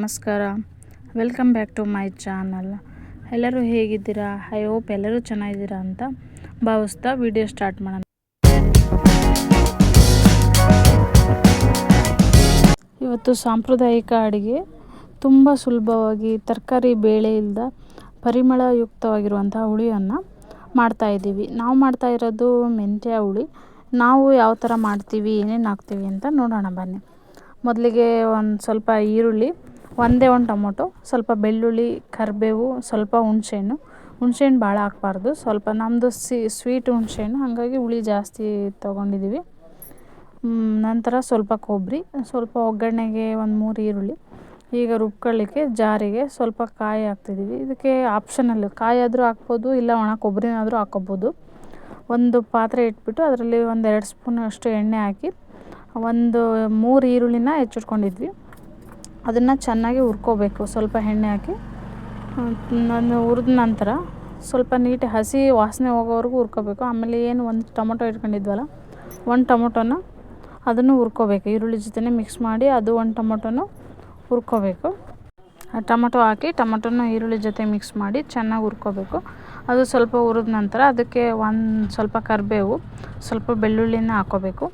ನಮಸ್ಕಾರ. Welcome back to my channel ಎಲ್ಲರೂ ಹೇಗಿದ್ದೀರಾ? ಐ ಹೋಪ್ ಎಲ್ಲರೂ ಚೆನ್ನಾಗಿದ್ದೀರಾ ಅಂತ ಭಾವಿಸ್ತಾ ವಿಡಿಯೋ ಸ್ಟಾರ್ಟ್ ಮಾಡೋಣ. ಇವತ್ತು ಸಾಂಪ್ರದಾಯಿಕ ಅಡುಗೆ. ತುಂಬ ಸುಲಭವಾಗಿ ತರಕಾರಿ ಬೇಳೆ ಇಲ್ಲದ ಪರಿಮಳಯುಕ್ತವಾಗಿರುವಂಥ ಹುಳಿಯನ್ನು ಮಾಡ್ತಾಯಿದ್ದೀವಿ ನಾವು ಮಾಡ್ತಾ ಇರೋದು ಮೆಂತ್ಯ ಹುಳಿ. ನಾವು ಯಾವ ಥರ ಮಾಡ್ತೀವಿ, ಏನೇನು ಹಾಕ್ತೀವಿ ಅಂತ ನೋಡೋಣ ಬನ್ನಿ. ಮೊದಲಿಗೆ ಒಂದು ಸ್ವಲ್ಪ ಈರುಳ್ಳಿ ಒಂದೇ ಒಂದು ಟೊಮೊಟೊ, ಸ್ವಲ್ಪ ಬೆಳ್ಳುಳ್ಳಿ, ಕರಿಬೇವು, ಸ್ವಲ್ಪ ಹುಣ್ಸೆಹಣ್ಣು. ಹುಣ್ಸೆಹಣ್ಣು ಭಾಳ ಹಾಕ್ಬಾರ್ದು. ಸ್ವಲ್ಪ ನಮ್ಮದು ಸ್ವೀಟ್ ಹುಣ್ಸೆಹಣ್ಣು. ಹಾಗಾಗಿ ಹುಳಿ ಜಾಸ್ತಿ ತೊಗೊಂಡಿದ್ದೀವಿ ನಂತರ ಸ್ವಲ್ಪ ಕೊಬ್ಬರಿ, ಸ್ವಲ್ಪ ಒಗ್ಗರಣೆಗೆ ಒಂದು ಮೂರು ಈರುಳ್ಳಿ. ಈಗ ರುಬ್ಕೊಳ್ಳಿಕ್ಕೆ ಜಾರಿಗೆ ಸ್ವಲ್ಪ ಕಾಯಿ ಹಾಕ್ತಿದ್ದೀವಿ ಇದಕ್ಕೆ ಆಪ್ಷನಲ್ಲು ಕಾಯಿ ಆದರೂ ಹಾಕ್ಬೋದು, ಇಲ್ಲ ಒಣ ಕೊಬ್ಬರಿನಾದರೂ ಹಾಕ್ಕೊಬೋದು. ಒಂದು ಪಾತ್ರೆ ಇಟ್ಬಿಟ್ಟು ಅದರಲ್ಲಿ ಒಂದು ಎರಡು ಸ್ಪೂನಷ್ಟು ಎಣ್ಣೆ ಹಾಕಿ, ಒಂದು ಮೂರು ಈರುಳ್ಳಿನ ಹೆಚ್ಚಿಟ್ಕೊಂಡಿದ್ವಿ. ಅದನ್ನು ಚೆನ್ನಾಗಿ ಹುರ್ಕೋಬೇಕು. ಸ್ವಲ್ಪ ಎಣ್ಣೆ ಹಾಕಿ. ನಾನು ಹುರಿದ ನಂತರ ಸ್ವಲ್ಪ ನೀಟ್ ಹಸಿ ವಾಸನೆ ಹೋಗೋವರೆಗೂ ಹುರ್ಕೋಬೇಕು. ಆಮೇಲೆ ಏನು ಒಂದು ಟೊಮೊಟೊ ಇಟ್ಕೊಂಡಿದ್ವಲ್ಲ, ಒಂದು ಟೊಮೊಟೊನ ಅದನ್ನು ಹುರ್ಕೋಬೇಕು. ಈರುಳ್ಳಿ ಜೊತೆನೇ ಮಿಕ್ಸ್ ಮಾಡಿ ಅದು ಒಂದು ಟೊಮೊಟೊನು ಹುರ್ಕೋಬೇಕು. ಟೊಮೊಟೊ ಹಾಕಿ ಟೊಮೊಟೊನ ಈರುಳ್ಳಿ ಜೊತೆ ಮಿಕ್ಸ್ ಮಾಡಿ ಚೆನ್ನಾಗಿ ಹುರ್ಕೋಬೇಕು. ಅದು ಸ್ವಲ್ಪ ಹುರಿದ ನಂತರ ಅದಕ್ಕೆ ಒಂದು ಸ್ವಲ್ಪ ಕರಿಬೇವು, ಸ್ವಲ್ಪ ಬೆಳ್ಳುಳ್ಳಿನ ಹಾಕೋಬೇಕು.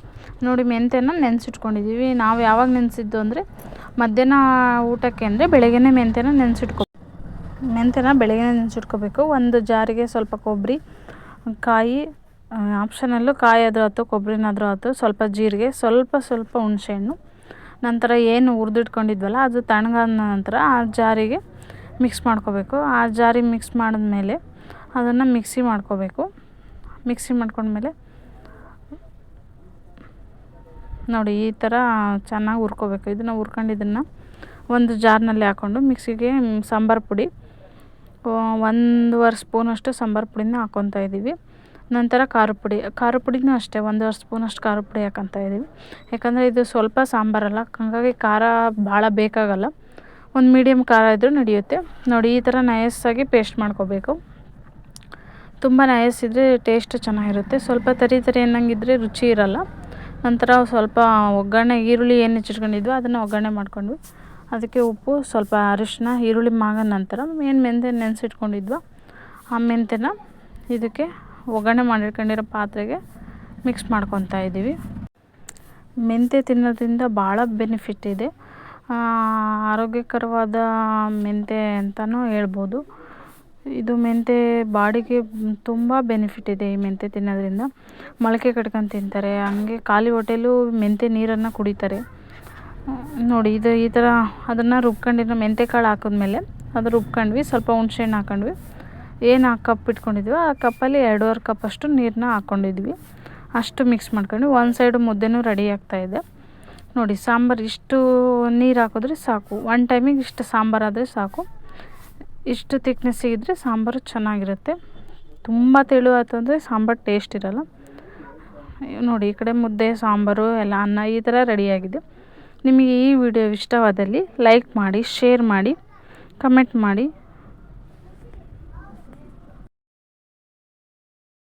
ನೋಡಿ, ಮೆಂತ್ಯನ ನೆನೆಸಿಟ್ಕೊಂಡಿದ್ದೀವಿ ನಾವು ಯಾವಾಗ ನೆನೆಸಿದ್ದು ಅಂದರೆ ಮಧ್ಯಾಹ್ನ ಊಟಕ್ಕೆ ಅಂದರೆ ಬೆಳಗ್ಗೆನೇ ಮೆಂತ್ಯನ ನೆನೆಸಿಟ್ಕೊ ಮೆಂತ್ಯನ ಬೆಳಗ್ಗೆನೇ ನೆನೆಸಿಟ್ಕೋಬೇಕು. ಒಂದು ಜಾರಿಗೆ ಸ್ವಲ್ಪ ಕೊಬ್ಬರಿ, ಕಾಯಿ ಆಪ್ಷನಲ್ಲು ಕಾಯಿ ಆದರೂ ಆಯ್ತು ಕೊಬ್ಬರಿನಾದರೂ ಆಯ್ತು, ಸ್ವಲ್ಪ ಜೀರಿಗೆ, ಸ್ವಲ್ಪ ಸ್ವಲ್ಪ ಹುಣಸೆಹಣ್ಣು, ನಂತರ ಏನು ಹುರಿದಿಟ್ಕೊಂಡಿದ್ವಲ್ಲ ಅದು ತಣ್ಣಗಾದ ನಂತರ ಆ ಜಾರಿಗೆ ಮಿಕ್ಸ್ ಮಾಡ್ಕೋಬೇಕು. ಆ ಜಾರಿ ಮಿಕ್ಸ್ ಮಾಡಿದ್ಮೇಲೆ ಅದನ್ನು ಮಿಕ್ಸಿ ಮಾಡ್ಕೋಬೇಕು. ಮಿಕ್ಸಿ ಮಾಡ್ಕೊಂಡ್ಮೇಲೆ ನೋಡಿ, ಈ ಥರ ಚೆನ್ನಾಗಿ ಹುರ್ಕೋಬೇಕು. ಇದನ್ನು ಹುರ್ಕೊಂಡಿದ್ದನ್ನು ಒಂದು ಜಾರ್ನಲ್ಲಿ ಹಾಕ್ಕೊಂಡು ಮಿಕ್ಸಿಗೆ ಸಾಂಬಾರು ಪುಡಿ ಒಂದೂವರೆ ಸ್ಪೂನಷ್ಟು ಸಾಂಬಾರು ಪುಡಿನ ಹಾಕ್ಕೊತಾ ಇದ್ದೀವಿ ನಂತರ ಖಾರ ಪುಡಿ. ಖಾರ ಪುಡಿನೂ ಅಷ್ಟೇ, ಒಂದೂವರೆ ಸ್ಪೂನಷ್ಟು ಖಾರ ಪುಡಿ ಹಾಕ್ಕೊತಾ ಇದ್ದೀವಿ ಯಾಕಂದರೆ ಇದು ಸ್ವಲ್ಪ ಸಾಂಬಾರಲ್ಲ ಹಾಗಾಗಿ ಖಾರ ಭಾಳ ಬೇಕಾಗಲ್ಲ. ಒಂದು ಮೀಡಿಯಮ್ ಖಾರ ಇದ್ದರೂ ನಡೆಯುತ್ತೆ. ನೋಡಿ, ಈ ಥರ ನಯಸ್ಸಾಗಿ ಪೇಸ್ಟ್ ಮಾಡ್ಕೋಬೇಕು. ತುಂಬ ನಯಸ್ಸಿದ್ರೆ ಟೇಸ್ಟ್ ಚೆನ್ನಾಗಿರುತ್ತೆ. ಸ್ವಲ್ಪ ತರಿ ತರಿ ಅನ್ನಂಗಿದ್ರೆ ರುಚಿ ಇರಲ್ಲ. ನಂತರ ಸ್ವಲ್ಪ ಒಗ್ಗರಣೆ, ಈರುಳ್ಳಿ ಏನು ಹೆಚ್ಚಿಟ್ಕೊಂಡಿದ್ವೋ ಅದನ್ನು ಒಗ್ಗರಣೆ ಮಾಡ್ಕೊಂಡ್ವಿ. ಅದಕ್ಕೆ ಉಪ್ಪು, ಸ್ವಲ್ಪ ಅರಿಶಿನ ಈರುಳ್ಳಿ ಮಾಗ ನಂತರ ಏನು ಮೆಂತ್ಯ ನೆನೆಸಿಟ್ಕೊಂಡಿದ್ವೋ. ಆ ಮೆಂತ್ಯನ ಇದಕ್ಕೆ ಒಗ್ಗರಣೆ ಮಾಡಿಟ್ಕೊಂಡಿರೋ ಪಾತ್ರೆಗೆ ಮಿಕ್ಸ್ ಮಾಡ್ಕೊತಾ ಇದ್ದೀವಿ. ಮೆಂತ್ಯ ತಿನ್ನೋದ್ರಿಂದ ಭಾಳ ಬೆನಿಫಿಟ್ ಇದೆ. ಆರೋಗ್ಯಕರವಾದ ಮೆಂತ್ಯ ಅಂತಲೂ ಹೇಳ್ಬೋದು. ಇದು ಮೆಂತ್ಯ ಬಾಡಿಗೆ ತುಂಬ ಬೆನಿಫಿಟ್ ಇದೆ ಈ ಮೆಂತ್ಯೆ ತಿನ್ನೋದ್ರಿಂದ. ಮೊಳಕೆ ಕಟ್ಕೊಂಡು ತಿಂತಾರೆ, ಹಂಗೆ ಖಾಲಿ ಹೋಟೆಲೂ ಮೆಂತ್ಯೆ ನೀರನ್ನು ಕುಡಿತಾರೆ. ನೋಡಿ, ಇದು ಈ ಥರ ಅದನ್ನು ರುಬ್ಕೊಂಡಿರೋ ಮೆಂತ್ಯೆ ಕಾಳು ಹಾಕಿದ್ಮೇಲೆ ಅದು ರುಬ್ಕೊಂಡ್ವಿ, ಸ್ವಲ್ಪ ಹುಣ್ಸೆಹಣ್ಣು ಹಾಕೊಂಡ್ವಿ. ಏನು ಆ ಕಪ್ ಇಟ್ಕೊಂಡಿದ್ವಿ ಆ ಕಪ್ಪಲ್ಲಿ ಎರಡೂವರೆ ಕಪ್ಪಷ್ಟು ನೀರನ್ನ ಹಾಕ್ಕೊಂಡಿದ್ವಿ ಅಷ್ಟು ಮಿಕ್ಸ್ ಮಾಡ್ಕೊಂಡು ಒಂದು ಸೈಡು ಮುದ್ದೆನೂ ರೆಡಿ ಆಗ್ತಾಯಿದೆ ನೋಡಿ, ಸಾಂಬಾರು ಇಷ್ಟು ನೀರು ಹಾಕಿದ್ರೆ ಸಾಕು. ಒನ್ ಟೈಮಿಗೆ ಇಷ್ಟು ಸಾಂಬಾರಾದರೆ ಸಾಕು. ಇಷ್ಟು ತಿಕ್ನೆಸ್ಸಿಗಿದ್ರೆ ಸಾಂಬಾರು ಚೆನ್ನಾಗಿರುತ್ತೆ. ತುಂಬ ತೆಳು ಆಯ್ತು ಸಾಂಬಾರು ಟೇಸ್ಟ್ ಇರೋಲ್ಲ. ನೋಡಿ, ಈ ಕಡೆ ಮುದ್ದೆ, ಸಾಂಬಾರು, ಎಲ್ಲ ಅನ್ನ ಈ ಥರ ರೆಡಿಯಾಗಿದೆ ನಿಮಗೆ ಈ ವಿಡಿಯೋ ಇಷ್ಟವಾದಲ್ಲಿ ಲೈಕ್ ಮಾಡಿ ಶೇರ್ ಮಾಡಿ ಕಮೆಂಟ್ ಮಾಡಿ.